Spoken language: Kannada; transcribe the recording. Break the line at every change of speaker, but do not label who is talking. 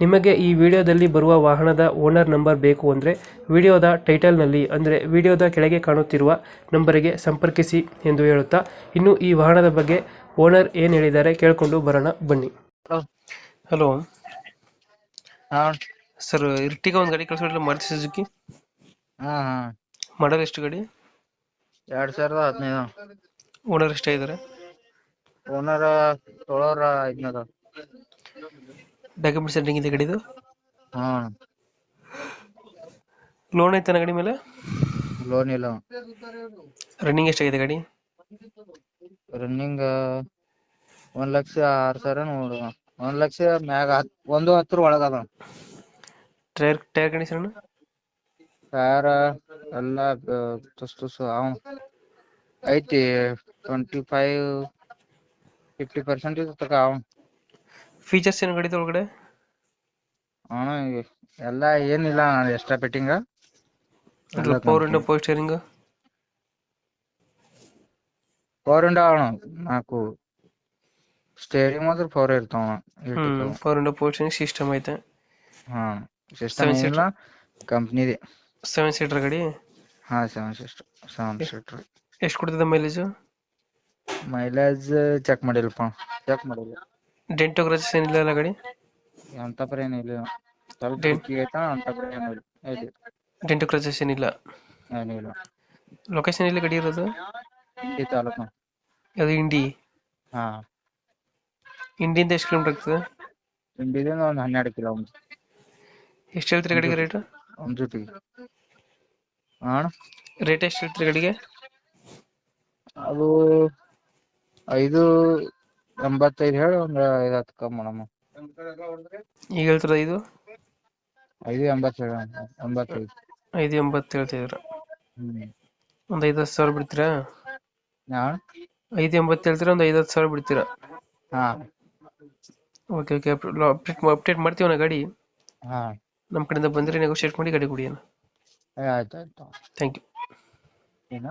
ನಿಮಗೆ ಈ ವಿಡಿಯೋದಲ್ಲಿ ಬರುವ ವಾಹನದ ಓನರ್ ನಂಬರ್ ಬೇಕು ಅಂದರೆ ವಿಡಿಯೋದ ಟೈಟಲ್ನಲ್ಲಿ ಅಂದರೆ ವಿಡಿಯೋದ ಕೆಳಗೆ ಕಾಣುತ್ತಿರುವ ನಂಬರಿಗೆ ಸಂಪರ್ಕಿಸಿ ಎಂದು ಹೇಳುತ್ತಾ ಇನ್ನು ಈ ವಾಹನದ ಬಗ್ಗೆ ಓನರ್ ಏನು ಹೇಳಿದ್ದಾರೆ ಕೇಳಿಕೊಂಡು ಬರೋಣ ಬನ್ನಿ. ಹಲೋ.
ಹಾ.
ಸರ್ ಇರ್ಟಿಗ ಒಂದು ಗಾಡಿ ಕಳಿಸ್ಬಿಡಲ್ಲ ಮಾರುತಿ ಸುಜುಕಿ?
ಹಾ
ಮಾಡಲ್ ಎಷ್ಟು ಗಾಡಿ?
ಎರಡು ಸಾವಿರದ ಹದಿನೈದು.
ಓನರ್ ಎಷ್ಟೇ ಇದಾರೆ
ಓನರ್ ಏಳರ ಐದ್ನೂರ.
ಡಾಕ್ಯುಮೆಂಟ್ಸ್ ಎಂಡಿಂಗ್ ಇದೆ ಗಾಡಿದು
ಹಾ.
ಲೋನ್ ಐತನ ಗಾಡಿ ಮೇಲೆ?
ಲೋನ್ ಇಲ್ಲ.
ರನ್ನಿಂಗ್ ಎಷ್ಟಾಗಿದೆ ಗಾಡಿ?
ರನ್ನಿಂಗ್ ಒಂದ್ ಲಕ್ಷ ಆರ್ ಸಾವಿರ ನೋಡು. ಒಂದ್ ಲಕ್ಷ ಮ್ಯಾಗ ಹತ್ ಒಂದು ಹತ್ತರ ಒಳಗ ಅದ
ಟೈರ್ ಟೈರ್ ಕಂಡೀಷನ್
ಟೈರ್ ಎಲ್ಲ ತುಸ್ ತುಸ್ ಅವ್. ಐತಿ ಟ್ವೆಂಟಿ ಫೈವ್ ಫಿಫ್ಟಿ ಪರ್ಸೆಂಟೇಜ್ ತಕ ಅವ್.
ಫೀಚರ್ಸ್ ಏನು ಗಾಡಿದು ಒಳಗಡೆ
ಅಣ್ಣ ಎಲ್ಲ ಏನಿಲ್ಲ extra fitting
power window power steering
power window ಅಣ್ಣ ನಾಲ್ಕು. ಸ್ಟೇರಿಂಗ್ ಮಾತ್ರ ಪವರ್ ಇರ್ತಾವ
power window power steering system ಐತೆ.
ಹಾ ಸಿಸ್ಟಮ್ ಇಲ್ಲ ಕಂಪ್ನಿದೆ
ಸೆವೆನ್ ಸೀಟರ್ ಗಾಡಿ?
ಹಾ ಸೆವೆನ್ ಸೀಟರ್ ಸೆವೆನ್ ಸೀಟರ್
ಎಷ್ಟು ಕೊಡ್ತದೆ ಮೈಲೇಜ್
ಮೈಲೇಜ್ ಚೆಕ್ ಮಾಡಿಲ್ಲಪ್ಪ ಚೆಕ್ ಮಾಡಿಲ್ಲ.
ಡೆಂಟೋ ಕ್ರಚಸ್ ಏನಿಲ್ಲ ಅಲ್ಲ ಗಾಡಿ?
ಅಂತ ಪರ ಇಲ್ಲ. ಸ್ವಲ್ಪ
Dent-
ಡಿಕ್ಕಿ ಐತ ಅಂತ ಪರ ಇಲ್ಲ. ಐತಿ
ಡೆಂಟೋ ಕ್ರಚಸ್ ಏನಿಲ್ಲ
ಏನಿಲ್ಲ
ಲೊಕೇಶನ್ ಇಲ್ಲ ಗಾಡಿ ಇರೋದು?
ಈ ತಾಲೂಕು.
ಅದು ಇಂಡಿ?
ಹಾ.
ಇಂಡಿಯಿಂದ ಎಷ್ಟು ಕಿಲೋಮೀಟರ್ ಆಗ್ತದೆ?
ಇಂಡಿದಿಂದ ಒಂದು ಹನ್ನೆರಡು ಕಿಲೋಮೀಟರ್.
ಎಷ್ಟು ಹೇಳ್ತೀರಿ ಗಾಡಿಗೆ ರೇಟ್?
ಒಂದ್ ಜೊತೆಗೆ ಹಾ? ಅಣ್ಣ?
ರೇಟ್ ಎಷ್ಟು ಹೇಳ್ತೀರಿ ಗಾಡಿಗೆ?
ಅದು ಐದು ಎಂಬತ್ತೈದು ಹೇಳಿ ಒಂದ್ ಐದು ಹತ್ತು ಕಮ್ಮಿ ಮಾಡಮ್ಮ
ಈಗ ಹೇಳ್ತಾರ ಐದು?
ಐದು ಎಂಬತ್ತೇಳು ಎಂಬತ್ತೈದು.
ಐದು ಎಂಬತ್ತು ಹೇಳ್ತಿದ್ರ
ಹ್ಮ್.
ಒಂದು ಐದು ಹತ್ತು ಸಾವಿರ ಬಿಡ್ತೀರಾ?
ಹಾ?
ಐದು ಎಂಬತ್ತು ಹೇಳ್ತೀರ ಒಂದು ಐದು ಹತ್ತು ಸಾವಿರ ಬಿಡ್ತೀರಾ?
ಹಾ.
ಓಕೆ ಓಕೆ ಅಪ್ಡೇಟ್ ಅಪ್ಡೇಟ್ ಮಾಡ್ತೀವಣ್ಣ ಗಾಡಿ.
ಹಾ.
ನಮ್ಮ ಕಡೆಯಿಂದ ಬಂದ್ರೆ ನೆಗೋಷಿಯೇಟ್ ಮಾಡಿ ಗಾಡಿ ಕೊಡಿ ಅಣ್ಣ
ಆಯ್ತು ಆಯ್ತು.
ಥ್ಯಾಂಕ್ ಯು
ಏನ?